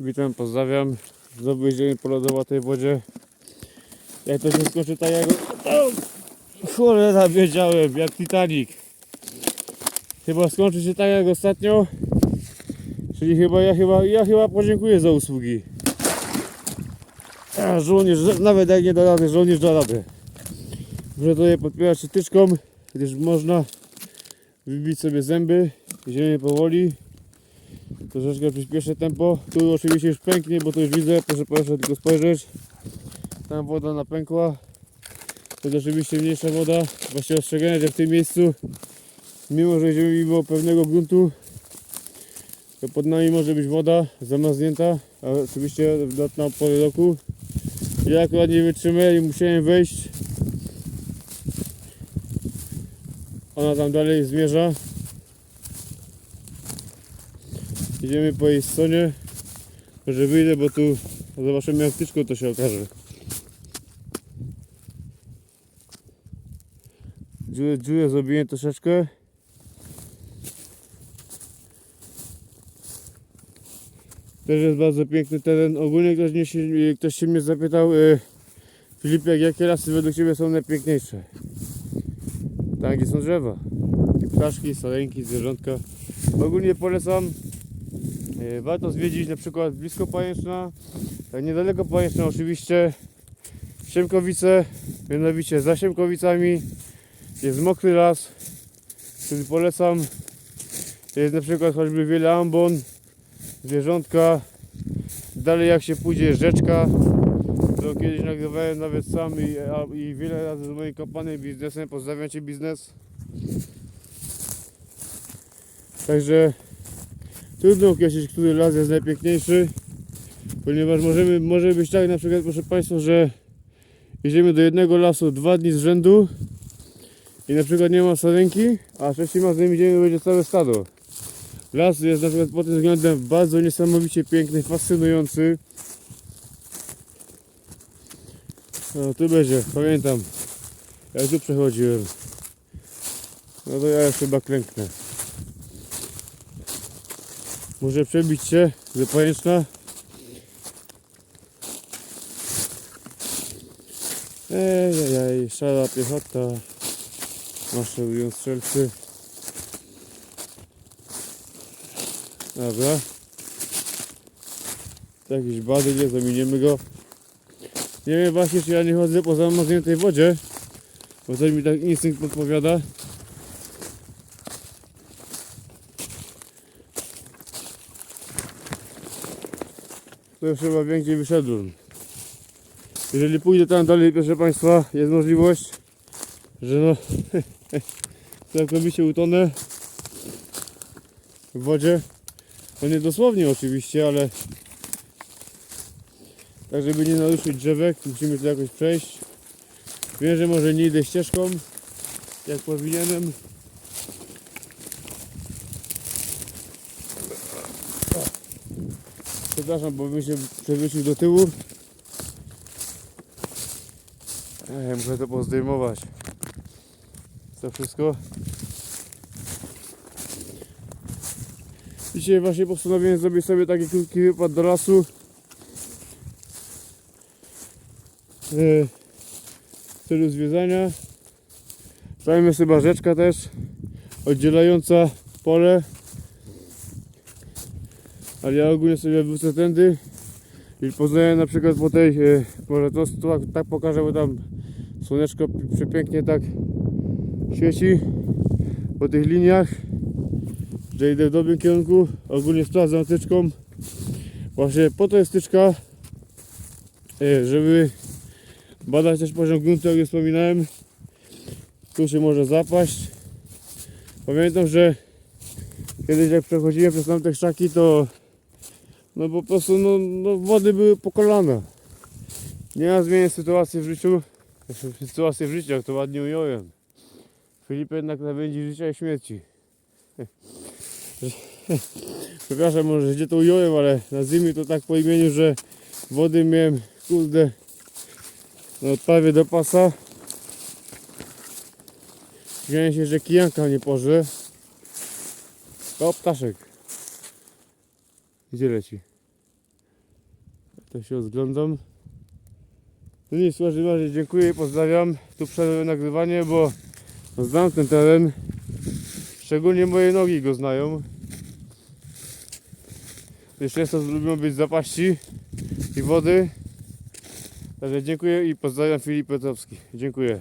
Witam, pozdrawiam. Znowu jedziemy po lodowatej wodzie. Jak to się skończy tak jak... Cholera, wiedziałem, jak Titanic. Chyba skończy się tak jak ostatnio. Czyli chyba ja chyba, ja chyba podziękuję za usługi. A, żołnierz, nawet jak nie da rady, żołnierz da radę. Muszę to je podpierać tyczką, gdyż można wybić sobie zęby. Idziemy powoli. Troszeczkę przyspieszę tempo. Tu oczywiście już pęknie, bo to już widzę. Proszę Państwa tylko spojrzeć. Tam woda napękła. To jest oczywiście mniejsza woda. Właśnie ostrzeganie, że w tym miejscu, mimo że idziemy mimo pewnego gruntu, to pod nami może być woda zamarznięta, a oczywiście na, pory roku. Ja akurat nie wytrzymałem i musiałem wejść. Ona tam dalej zmierza. Idziemy po jej stronie. Może wyjdę, bo tu zobaczymy jak tyczką to się okaże. Dziurę, dziurę zrobiłem troszeczkę. Też jest bardzo piękny teren. Ogólnie ktoś, mnie się, ktoś się mnie zapytał, e, Filipek, jakie lasy według Ciebie są najpiękniejsze? Tam, gdzie są drzewa. Ptaszki, salenki, zwierzątka. Ogólnie polecam Warto zwiedzić na przykład blisko Pajęczna, tak niedaleko Pajęczna oczywiście Siemkowice, mianowicie za Siemkowicami jest mokry las, który polecam. Jest na przykład choćby wiele ambon, zwierzątka. Dalej jak się pójdzie rzeczka, to kiedyś nagrywałem nawet sam i, i wiele razy z moim kompanem biznesem. Pozdrawiam Cię biznes. Także Trudno określić, który las jest najpiękniejszy, ponieważ możemy, może być tak na przykład, proszę Państwa, że jedziemy do jednego lasu dwa dni z rzędu i na przykład nie ma sarenki, a trzecim razem idziemy będzie całe stado. Las jest na przykład pod tym względem bardzo niesamowicie piękny, fascynujący. No tu będzie, pamiętam, jak tu przechodziłem. No to ja już chyba klęknę. Może przebić się do Pajęczna. Ejejej, szara piechota. Maszerują strzelcy. Dobra. To jakiś badyl jest, ominiemy go. Nie wiem właśnie, czy ja nie chodzę po zamarzniętej wodzie. Bo coś mi tak instynkt podpowiada. To już chyba więcej wyszedłem. Jeżeli pójdę tam dalej, proszę Państwa, jest możliwość, że no całkowicie utonę w wodzie. No nie dosłownie oczywiście, ale tak żeby nie naruszyć drzewek, musimy to jakoś przejść. Wiem, że może nie idę ścieżką, jak powinienem. Przepraszam, bo bym się przewrócił do tyłu. Muszę to pozdejmować. To wszystko. Dzisiaj właśnie postanowiłem zrobić sobie taki krótki wypad do lasu. W celu zwiedzania. Tam jest chyba rzeczka też oddzielająca pole ale ja ogólnie sobie wrócę tędy i poznaję na przykład po tej, e, może to tak, tak pokażę, bo tam słoneczko pi- przepięknie tak świeci po tych liniach, że idę w dobrym kierunku, ogólnie sprawdzam tyczką, właśnie po to jest tyczka, e, żeby badać też poziom gruntu, jak już wspominałem, tu się może zapaść, pamiętam, że kiedyś jak przechodziłem przez tamte krzaki, to no po prostu no, no wody były po kolana. Nie ja zmienię sytuację w życiu. Sytuację w życiu, jak to ładnie ująłem. Filip jednak nawiedzi życia i śmierci. Przepraszam może, gdzie to ująłem, ale nazwijmy to tak po imieniu, że wody miałem, kurde, no prawie do pasa. Śmiałem się, że kijanka nie porze. O, ptaszek. Gdzie leci? Tak się rozglądam. No nic, ważnie, ważnie, dziękuję i pozdrawiam. Tu przerwę nagrywanie, bo znam ten teren. Szczególnie moje nogi go znają. Jeszcze jest to lubią być zapaści i wody. Także dziękuję i pozdrawiam Filip Petrowski. Dziękuję.